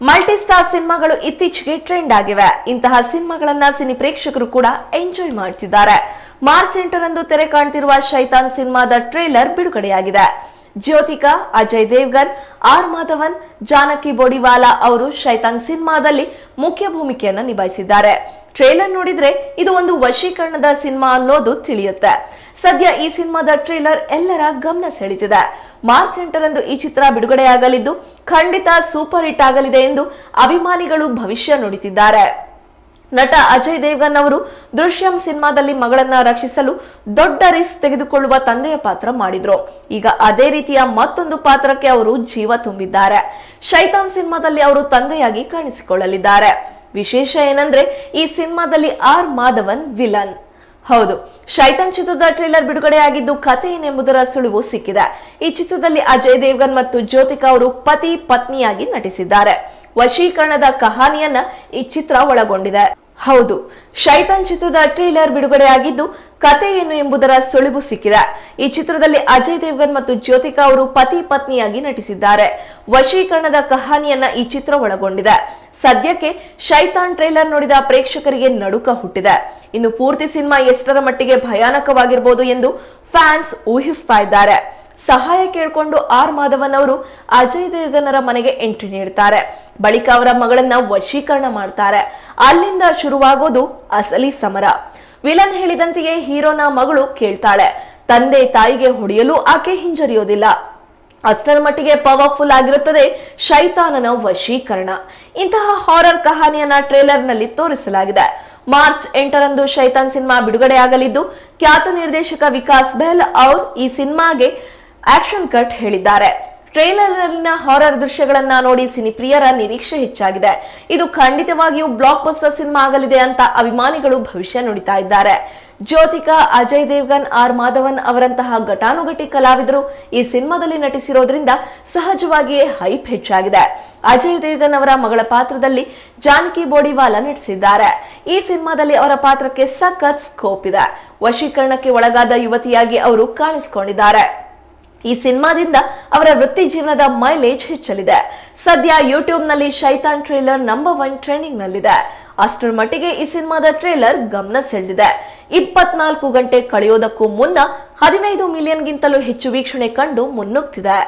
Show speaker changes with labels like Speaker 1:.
Speaker 1: Multistar ಸಿನಿಮಾಗಳು ಇತ್ತೀಚೆಗೆ trend ಆಗಿವೆ. ಇಂತಹ ಸಿನಿಮಾಗಳನ್ನ ಸಿನಿ ಪ್ರೇಕ್ಷಕರು ಕೂಡ ಎಂಜಾಯ್ ಮಾಡ್ತಿದ್ದಾರೆ. ಮಾರ್ಚ್ ಎಂಟರಂದು ತೆರೆ ಕಾಣ್ತಿರುವ ಶೈತಾನ್ ಸಿನಿಮಾದ ಟ್ರೇಲರ್ ಬಿಡುಗಡೆಯಾಗಿದೆ. ಜ್ಯೋತಿಕಾ, ಅಜಯ್ ದೇವ್ಗನ್, ಆರ್ ಮಾಧವನ್, ಜಾನಕಿ ಬೋಡಿವಾಲಾ ಅವರು ಶೈತಾನ್ ಸಿನಿಮಾದಲ್ಲಿ ಮುಖ್ಯ ಭೂಮಿಕೆಯನ್ನ ನಿಭಾಯಿಸಿದ್ದಾರೆ. ಟ್ರೇಲರ್ ನೋಡಿದ್ರೆ ಇದು ಒಂದು ವಶೀಕರಣದ ಸಿನಿಮಾ ಅನ್ನೋದು ತಿಳಿಯುತ್ತೆ. ಸದ್ಯ ಈ ಸಿನಿಮಾದ ಟ್ರೇಲರ್ ಎಲ್ಲರ ಗಮನ ಸೆಳೀತಿದೆ ಮಾರ್ಚ್ ಎಂಟರಂದು ಈ ಚಿತ್ರ ಬಿಡುಗಡೆಯಾಗಲಿದ್ದು, ಖಂಡಿತ ಸೂಪರ್ ಹಿಟ್ ಆಗಲಿದೆ ಎಂದು ಅಭಿಮಾನಿಗಳು ಭವಿಷ್ಯ ನುಡಿತಿದ್ದಾರೆ. ನಟ ಅಜಯ್ ದೇವ್ಗನ್ ಅವರು ದೃಶ್ಯಂ ಸಿನಿಮಾದಲ್ಲಿ ಮಗಳನ್ನ ರಕ್ಷಿಸಲು ದೊಡ್ಡ ರಿಸ್ಕ್ ತೆಗೆದುಕೊಳ್ಳುವ ತಂದೆಯ ಪಾತ್ರ ಮಾಡಿದ್ರು. ಈಗ ಅದೇ ರೀತಿಯ ಮತ್ತೊಂದು ಪಾತ್ರಕ್ಕೆ ಅವರು ಜೀವ ತುಂಬಿದ್ದಾರೆ. ಶೈತಾನ್ ಸಿನಿಮಾದಲ್ಲಿ ಅವರು ತಂದೆಯಾಗಿ ಕಾಣಿಸಿಕೊಳ್ಳಲಿದ್ದಾರೆ. ವಿಶೇಷ ಏನಂದ್ರೆ, ಈ ಸಿನಿಮಾದಲ್ಲಿ ಆರ್ ಮಾಧವನ್ ವಿಲನ್. ಹೌದು, ಶೈತಾನ್ ಚಿತ್ರದ ಟ್ರೇಲರ್ ಬಿಡುಗಡೆಯಾಗಿದ್ದು ಕಥೆ ಏನೆಂಬುದರ ಸುಳಿವು ಸಿಕ್ಕಿದೆ. ಈ ಚಿತ್ರದಲ್ಲಿ ಅಜಯ್ ದೇವ್ಗನ್ ಮತ್ತು ಜ್ಯೋತಿಕಾ ಅವರು ಪತಿ ಪತ್ನಿಯಾಗಿ ನಟಿಸಿದ್ದಾರೆ. ವಶೀಕರಣದ ಕಹಾನಿಯನ್ನ ಈ ಚಿತ್ರ ಒಳಗೊಂಡಿದೆ. ಹೌದು, ಶೈತಾನ್ ಚಿತ್ರದ ಟ್ರೇಲರ್ ಬಿಡುಗಡೆಯಾಗಿದ್ದು ಕತೆ ಏನು ಎಂಬುದರ ಸುಳಿವು ಸಿಕ್ಕಿದೆ. ಈ ಚಿತ್ರದಲ್ಲಿ ಅಜಯ್ ದೇವ್ಗನ್ ಮತ್ತು ಜ್ಯೋತಿಕಾ ಅವರು ಪತಿ ಪತ್ನಿಯಾಗಿ ನಟಿಸಿದ್ದಾರೆ. ವಶೀಕರಣದ ಕಹಾನಿಯನ್ನ ಈ ಚಿತ್ರ ಒಳಗೊಂಡಿದೆ. ಸದ್ಯಕ್ಕೆ ಶೈತಾನ್ ಟ್ರೇಲರ್ ನೋಡಿದ ಪ್ರೇಕ್ಷಕರಿಗೆ ನಡುಕ ಹುಟ್ಟಿದೆ. ಇನ್ನು ಪೂರ್ತಿ ಸಿನಿಮಾ ಎಷ್ಟರ ಮಟ್ಟಿಗೆ ಭಯಾನಕವಾಗಿರ್ಬೋದು ಎಂದು ಫ್ಯಾನ್ಸ್ ಊಹಿಸ್ತಾ ಇದ್ದಾರೆ. ಸಹಾಯ ಕೇಳಿಕೊಂಡು ಆರ್ ಮಾಧವನ್ ಅವರು ಅಜಯ್ ದೇವಗನರ ಮನೆಗೆ ಎಂಟ್ರಿ ನೀಡ್ತಾರೆ. ಬಳಿಕ ಅವರ ಮಗಳನ್ನ ವಶೀಕರಣ ಮಾಡ್ತಾರೆ. ಅಲ್ಲಿಂದ ಶುರುವಾಗೋದು ಅಸಲಿ ಸಮರ. ವಿಲನ್ ಹೇಳಿದಂತೆಯೇ ಹೀರೋನ ಮಗಳು ಕೇಳ್ತಾಳೆ. ತಂದೆ ತಾಯಿಗೆ ಹೊಡೆಯಲು ಆಕೆ ಹಿಂಜರಿಯೋದಿಲ್ಲ. ಅಷ್ಟರ ಮಟ್ಟಿಗೆ ಪವರ್ಫುಲ್ ಆಗಿರುತ್ತದೆ ಶೈತಾನನ ವಶೀಕರಣ. ಇಂತಹ ಹಾರರ್ ಕಹಾನಿಯನ್ನ ಟ್ರೇಲರ್ನಲ್ಲಿ ತೋರಿಸಲಾಗಿದೆ. ಮಾರ್ಚ್ ಎಂಟರಂದು ಶೈತಾನ್ ಸಿನಿಮಾ ಬಿಡುಗಡೆಯಾಗಲಿದ್ದು, ಖ್ಯಾತ ನಿರ್ದೇಶಕ ವಿಕಾಸ್ ಬೆಹಲ್ ಅವರು ಈ ಸಿನಿಮಾಗೆ ಆಕ್ಷನ್ ಕಟ್ ಹೇಳಿದ್ದಾರೆ. ಟ್ರೇಲರ್ನಲ್ಲಿನ ಹಾರರ್ ದೃಶ್ಯಗಳನ್ನ ನೋಡಿ ಸಿನಿಪ್ರಿಯರ ನಿರೀಕ್ಷೆ ಹೆಚ್ಚಾಗಿದೆ. ಇದು ಖಂಡಿತವಾಗಿಯೂ ಬ್ಲಾಕ್ ಬಸ್ಟರ್ ಸಿನಿಮಾ ಆಗಲಿದೆ ಅಂತ ಅಭಿಮಾನಿಗಳು ಭವಿಷ್ಯ ನುಡಿತಾ ಇದ್ದಾರೆ. ಜ್ಯೋತಿಕಾ, ಅಜಯ್ ದೇವ್ಗನ್, ಆರ್ ಮಾಧವನ್ ಅವರಂತಹ ಘಟಾನುಘಟಿ ಕಲಾವಿದರು ಈ ಸಿನಿಮಾದಲ್ಲಿ ನಟಿಸಿರೋದ್ರಿಂದ ಸಹಜವಾಗಿಯೇ ಹೈಪ್ ಹೆಚ್ಚಾಗಿದೆ. ಅಜಯ್ ದೇವ್ಗನ್ ಅವರ ಮಗಳ ಪಾತ್ರದಲ್ಲಿ ಜಾನಕಿ ಬೋಡಿವಾಲಾ ನಟಿಸಿದ್ದಾರೆ. ಈ ಸಿನಿಮಾದಲ್ಲಿ ಅವರ ಪಾತ್ರಕ್ಕೆ ಸಖತ್ ಸ್ಕೋಪ್ ಇದೆ. ವಶೀಕರಣಕ್ಕೆ ಒಳಗಾದ ಯುವತಿಯಾಗಿ ಅವರು ಕಾಣಿಸಿಕೊಂಡಿದ್ದಾರೆ. ಈ ಸಿನಿಮಾದಿಂದ ಅವರ ವೃತ್ತಿ ಜೀವನದ ಮೈಲೇಜ್ ಹೆಚ್ಚಲಿದೆ. ಸದ್ಯ ಯೂಟ್ಯೂಬ್ನಲ್ಲಿ Shaitaan trailer number one trending ನಲ್ಲಿದೆ. ಅಷ್ಟರ ಮಟ್ಟಿಗೆ ಈ ಸಿನಿಮಾದ ಟ್ರೇಲರ್ ಗಮನ ಸೆಳೆದಿದೆ. ಇಪ್ಪತ್ನಾಲ್ಕು ಗಂಟೆ ಕಳೆಯೋದಕ್ಕೂ ಮುನ್ನ ಹದಿನೈದು ಮಿಲಿಯನ್ಗಿಂತಲೂ ಹೆಚ್ಚು ವೀಕ್ಷಣೆ ಕಂಡು ಮುನ್ನುಗ್ತಿದೆ.